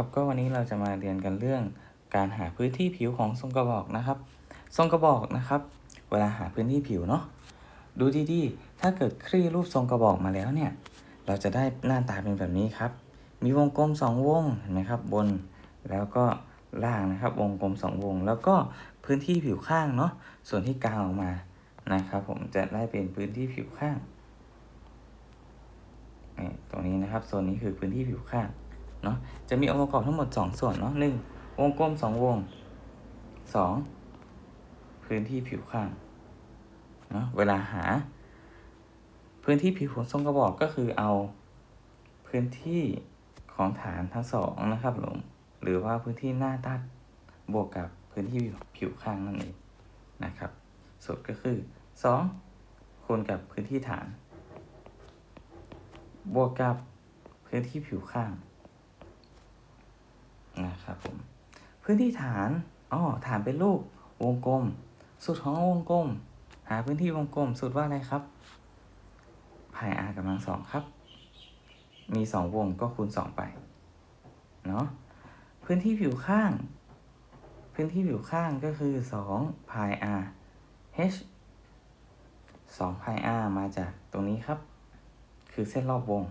ครับก็วันนี้เราจะมาเรียนกันเรื่องการหาพื้นที่ผิวของทรงกระบอกนะครับ ทรงกระบอกนะครับ เวลาหาพื้นที่ผิวเนาะดูดีๆ ถ้าเกิดคลี่รูปทรงกระบอกมาแล้วเนี่ย เราจะได้หน้าตาเป็นแบบนี้ครับ มีวงกลมสองวงเห็นไหมครับบนแล้วก็ล่างนะครับ วงกลมสองวง แล้วก็พื้นที่ผิวข้างเนาะส่วนที่กลางออกมานะครับ ผมจะได้เป็นพื้นที่ผิวข้างนี่ตรงนี้นะครับโซนนี้คือพื้นที่ผิวข้าง เนาะจะมีองค์ประกอบทั้งหมด 2 ส่วนเนาะหนึ่งวงกลม 2 วง 2 พื้นที่ผิวข้างเนาะเวลาหา พื้นที่ผิวของทรงกระบอกก็คือเอาพื้นที่ของฐานทั้งสองนะครับผมหรือว่าพื้นที่หน้าตัดบวกกับพื้นที่ผิวข้างนั่นเองนะครับสูตรก็คือ 2 คูณกับพื้นที่ฐาน บวกกับพื้นที่ผิวข้าง นะครับผมพื้นที่ฐานอ๋อฐานเป็นรูปวงกลม สูตรของวงกลม หาพื้นที่วงกลม สูตรว่าอะไรครับพาย r กำลังสองครับ มีสองวงก็คูณสองไปเนาะพื้นที่ผิวข้าง พื้นที่ผิวข้างก็คือสองพาย r h สองพาย r มาจากตรงนี้ครับ คือเส้นรอบวง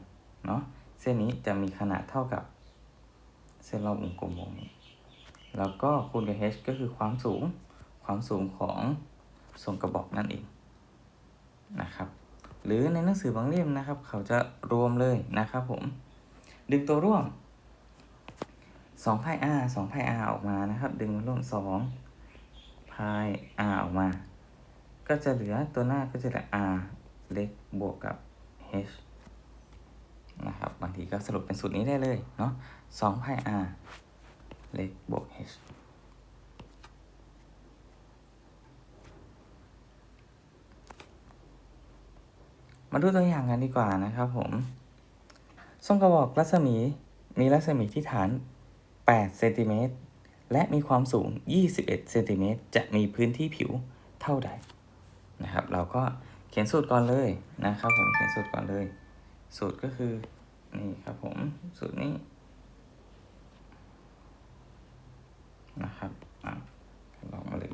เนาะเส้นนี้จะมีขนาดเท่ากับ เส้นรอบวงกลมวงนี้ แล้วก็คูณกับ h ก็คือความสูง ความสูงของทรงกระบอกนั่นเองนะครับ หรือในหนังสือบางเล่มนะครับ เขาจะรวมเลยนะครับผม ดึงตัวร่วม2พาย r 2พาย r ออกมานะครับ ดึงมาร่วม2พาย r ออกมา ก็จะเหลือตัวหน้าก็จะเหลือ r เล็กบวกกับ h นะครับ บางทีก็สรุปเป็นสูตรนี้ได้เลยเนาะ 2 pi r เล็กบวก h มาดูตัวอย่างกันดีกว่านะครับผมทรงกระบอกรัศมีมีรัศมีที่ฐาน 8 เซนติเมตร และมีความสูง 21 เซนติเมตร จะมีพื้นที่ผิวเท่าใดนะครับ เราก็เขียนสูตรก่อนเลยนะครับผม เขียนสูตรก่อนเลย สูตรก็คือ นี่ครับผม สูตรนี้นะครับอะลองมาเลย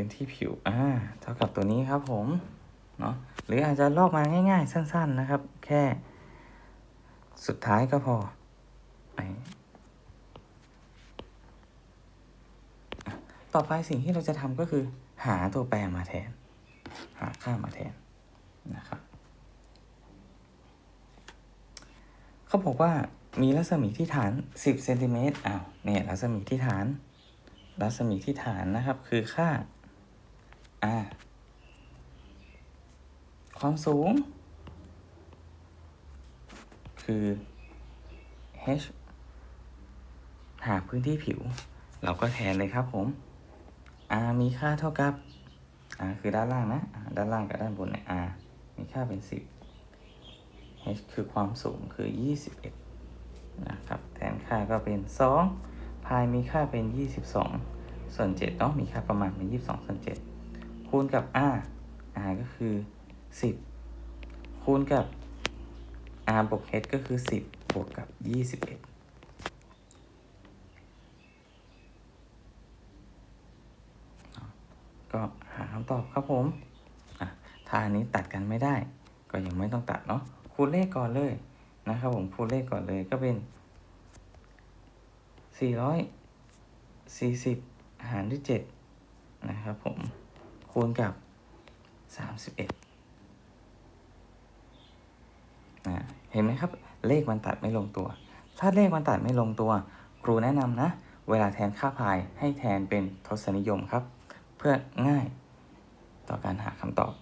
พื้นที่ผิว อ่า เท่ากับตัวนี้ครับผม เนาะ หรืออาจจะลอกมาง่าย ๆ สั้น ๆ นะครับ แค่ สุดท้ายก็พอไอต่อไปสิ่งที่เราจะทำก็คือ หาตัวแปรมาแทน หาค่ามาแทน นะครับเขาบอกว่ามีรัศมีที่ฐาน 10เซนติเมตรอ้าวเนี่ยรัศมีที่ฐาน รัศมีที่ฐานนะครับ คือค่า r ความสูง คือ h หาพื้นที่ผิว เราก็แทนเลยครับผม r มีค่าเท่ากับ r คือด้านล่างนะ ด้านล่างกับด้านบนเนี่ย r มีค่าเป็น 10 h คือความสูงคือ 21 นะครับ แทนค่าก็เป็น 2 พายมีค่าเป็น 22 ส่วน7เนาะมีค่าประมาณเป็น 22 ส่วน7 คูณกับ r r ก็คือ 10 คูณกับ r บวก h ก็คือ 10 บวกกับ 21ก็หาคำตอบครับผมถ้าอันนี้ตัดกันไม่ได้ ก็ยังไม่ต้องตัดเนาะคูณเลขก่อนเลยนะครับผมคูณเลขก่อนเลยก็เป็น 440 หารด้วย 7 นะครับผม คูณกับ31นะเห็นไหมครับ เลขมันตัดไม่ลงตัว ถ้าเลขมันตัดไม่ลงตัว ครูแนะนำนะ เวลาแทนค่าพายให้แทนเป็นทศนิยมครับ เพื่อง่ายต่อการหาคำตอบ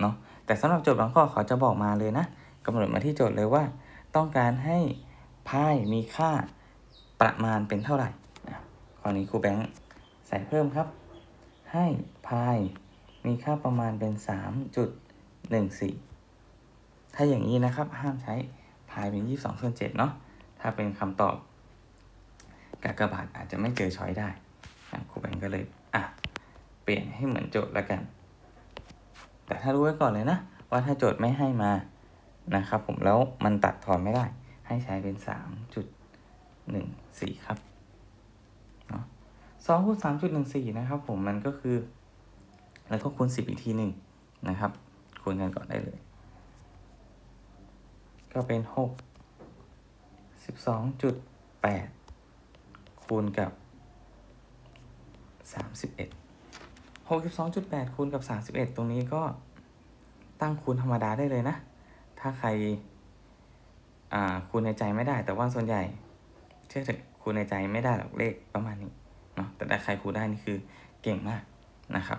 เนาะแต่สำหรับโจทย์บางข้อเขาจะบอกมาเลยนะกำหนดมาที่โจทย์เลยว่า ต้องการให้พายมีค่าประมาณเป็นเท่าไหร่นะข้อนี้ครูแบงค์ใส่เพิ่มครับ ให้พาย มีค่าประมาณเป็น 3.14 ถ้าอย่างนี้นะครับ ห้ามใช้พายเป็น 22ส่วน7เนาะ ถ้าเป็นคำตอบกากบาทอาจจะไม่เจอช้อยได้ครูแบงค์ก็เลย อะ เปลี่ยนให้เหมือนโจทย์แล้วกัน แต่ถ้ารู้ไว้ก่อนเลยนะ ว่าถ้าโจทย์ไม่ให้มานะครับผมแล้วมันตัดทอนไม่ได้ ให้ใช้เป็นสามจุดหนึ่งสี่ครับเนาะสองคูณสามจุดหนึ่งสี่นะครับผมมันก็คือ แล้วก็คูณสิบอีกทีหนึ่งนะครับ คูณกันก่อนได้เลย ก็เป็นหกสิบสองจุดแปดคูณกับสามสิบเอ็ดหกสิบสองจุดแปดคูณกับสามสิบเอ็ดตรงนี้ก็ตั้งคูณธรรมดาได้เลยนะ ถ้าใครคูณในใจไม่ได้ แต่ว่าส่วนใหญ่ เชื่อเถอะคูณในใจไม่ได้หรอกเลขประมาณนี้เนาะแต่ถ้าใครคูณได้นี่คือเก่งมากนะครับ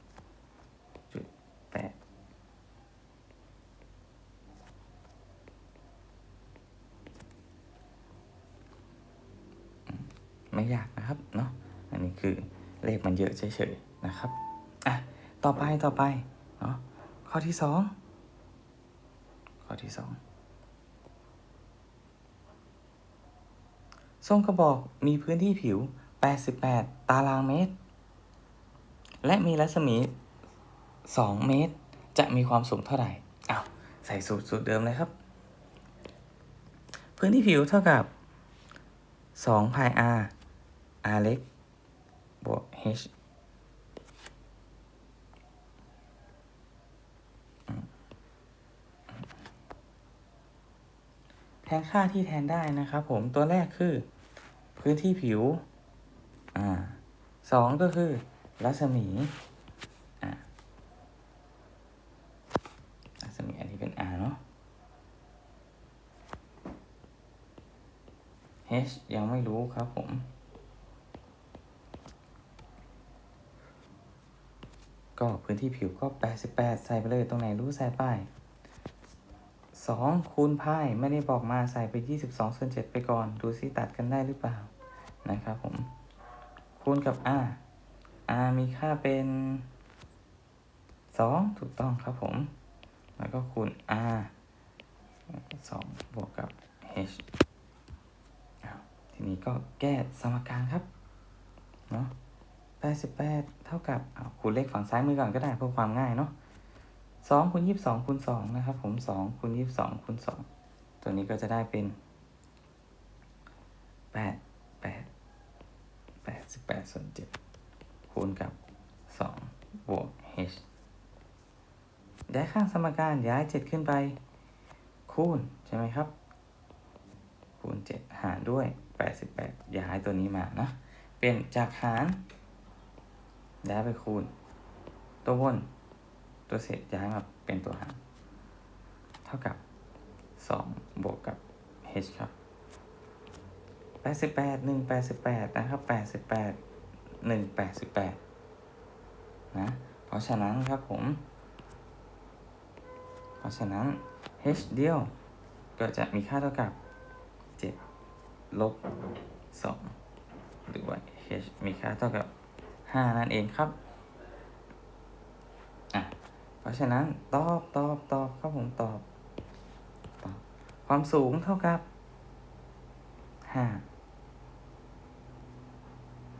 นะครับเนาะอันนี้คือเลขมันเยอะเฉยๆนะครับอะต่อไปต่อไปเนาะข้อที่สองข้อที่สองทรงกระบอกมีพื้นที่ผิว 88 ตารางเมตร และมีรัศมี 2 เมตร จะมีความสูงเท่าไหร่อ้าวใส่สูตรสูตรเดิมเลยครับ พื้นที่ผิวเท่ากับ2 pi r r เล็กบวก h อืมแทนค่าที่แทนได้นะครับผมตัวแรกคือ พื้นที่ผิว อ่าสองก็คือ รัศมี อ่ารัศมีอันนี้เป็น r เนาะ h ยังไม่รู้ครับผม ก็พื้นที่ผิวก็ 88 ใส่ไปเลยตรงไหนรู้ใส่ไป 2 คูณพายไม่ได้บอกมาใส่ไป 22ส่วน7ไปก่อน ดูซิตัดกันได้หรือเปล่านะครับผม คูณกับ r r มีค่าเป็น 2 ถูกต้องครับผม แล้วก็คูณ r 2 บวกกับ h อ้าวทีนี้ก็แก้สมการครับเนาะ 88เท่ากับคูณเลขฝั่งซ้ายมือก่อนก็ได้เพื่อความง่ายเนาะ2คูณ22คูณ2นะครับ ผม2คูณ22คูณ2ตัวนี้ก็จะได้เป็น8 8 88ส่วน7คูณกับ2บวก h ย้ายข้างสมการย้าย7ขึ้นไป คูณใช่ไหมครับ คูณ7หารด้วย88ย้ายตัวนี้มานะ เป็นจากหาร ย้ายไปคูณ ตัวบน ตัวเศษย้ายมาเป็นตัวหาร เท่ากับ 2 บวกกับ h ครับ88 1 88นะครับ88 1 88นะ เพราะฉะนั้นครับผม เพราะฉะนั้น h เดียวก็จะมีค่าเท่ากับ7ลบ2หรือว่า h มีค่าเท่ากับ 5 นั่นเองครับอะเพราะฉะนั้นตอบตอบตอบครับผมตอบตอบ ความสูงเท่ากับ 5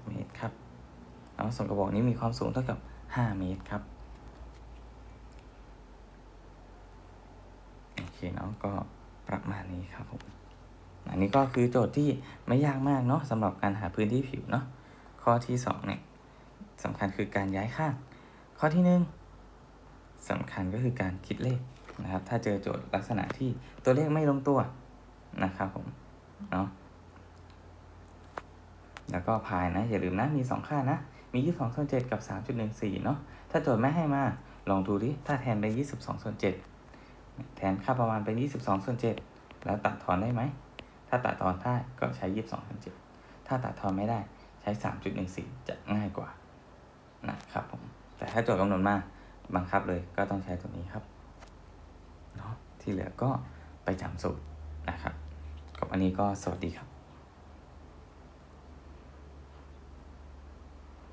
เมตรครับเอาส่วนกระบอกนี้มีความสูงเท่ากับ 5 เมตรครับโอเคเนาะก็ประมาณนี้ครับผมอันนี้ก็คือโจทย์ที่ไม่ยากมากเนาะสำหรับการหาพื้นที่ผิวเนาะข้อที่ 2 เนี่ย สำคัญคือการย้ายข้าง ข้อที่ 1สำคัญก็คือการคิดเลขนะครับ ถ้าเจอโจทย์ลักษณะที่ตัวเลขไม่ลงตัวนะครับผมเนาะแล้วก็พายนะ อย่าลืมนะ มี 2 ค่านะ มี 22ส่วน7กับ 3.14 เนาะถ้าโจทย์ไม่ให้มาลองดูดิ ถ้าแทนไป 22ส่วน7แทนค่าประมาณเป็น 22ส่วน7แล้วตัดทอนได้ไหม ถ้าตัดทอนได้ก็ใช้ 22ส่วน7ถ้าตัดทอนไม่ได้ใช้ 3.14 จะง่ายกว่า นะครับผมแต่ถ้าโจทย์กำหนดมาบังคับเลยก็ต้องใช้ตัวนี้ครับเนาะที่เหลือก็ไปจำสูตรนะครับกับอันนี้ก็สวัสดีครับ